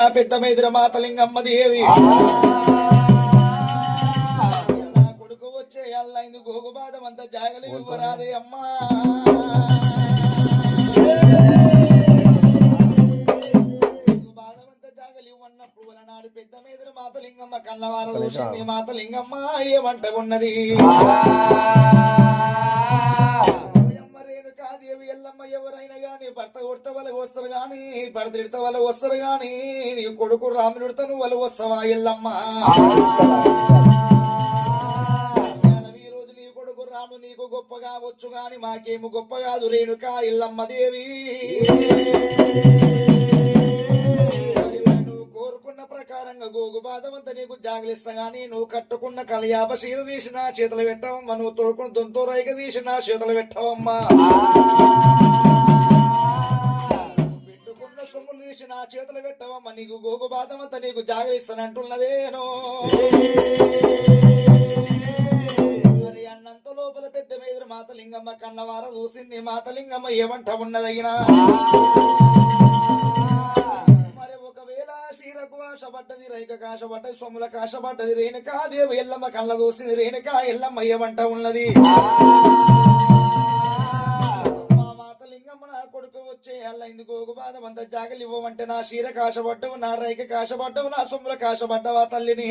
నా పెద్ద మేదిర మాతలింగమ్మ దేవి. నా కొడుకు వచ్చే అల్లైంది గోగుబాదం అంత జాగలి ఇవ్వరాదే అమ్మా. నాడు పెద్ద మేదిర మాతలింగమ్మ చూసింది మాతలింగమ్మ ఏమంట ఉన్నది? అయినా కానీ భర్త కొడత వాళ్ళకి వస్తారు కానీ భర్త తిడత వాళ్ళకి వస్తారు కానీ నీ కొడుకు రాముడితో నువ్వు వాళ్ళు వస్తావా ఎల్లమ్మ? ఇవాళ ఈ రోజు నీ కొడుకు నీకు గొప్పగా వచ్చు గాని మాకేమి గొప్ప కాదు రేణుకా ఇల్లమ్మ దేవి. నువ్వు కోరుకున్న ప్రకారంగా గోగు బాధమంతా నీకు జాగలిస్తా గాని నువ్వు కట్టుకున్న కలియాప సీత తీసిన చేతులు పెట్టవమ్మా నువ్వు తోడుకున్న దొంతో రైక తీసిన చేతులు పెట్టవమ్మా. చేసి నా చేతులు పెట్టవమ్మా నీకు గోగు బాధమంతా నీకు జాగలిస్తానంటున్నదేనో మరి అన్నంత లోపల పెద్ద మీద మాతలింగమ్మ కన్నవార చూసింది మాతలింగమ్మ ఏమంట ఉన్నదగినా. మరి ఒకవేళ శీరకు ఆశపడ్డది రైక కాశపడ్డది సొమ్ముల కాశపడ్డది రేణుకా దేవి ఎల్లమ్మ కళ్ళ చూసింది రేణుకా ఎల్లమ్మ ఏమంట ఉన్నది? కొడుకు వచ్చే అల్లైంది గోగు బాధం జాగలు ఇవ్వమంటే నా శీర కాశపడ్డవు నా రైక కాశపడ్డవు నా సొమ్ముల కాశపడ్డవా తల్లిని?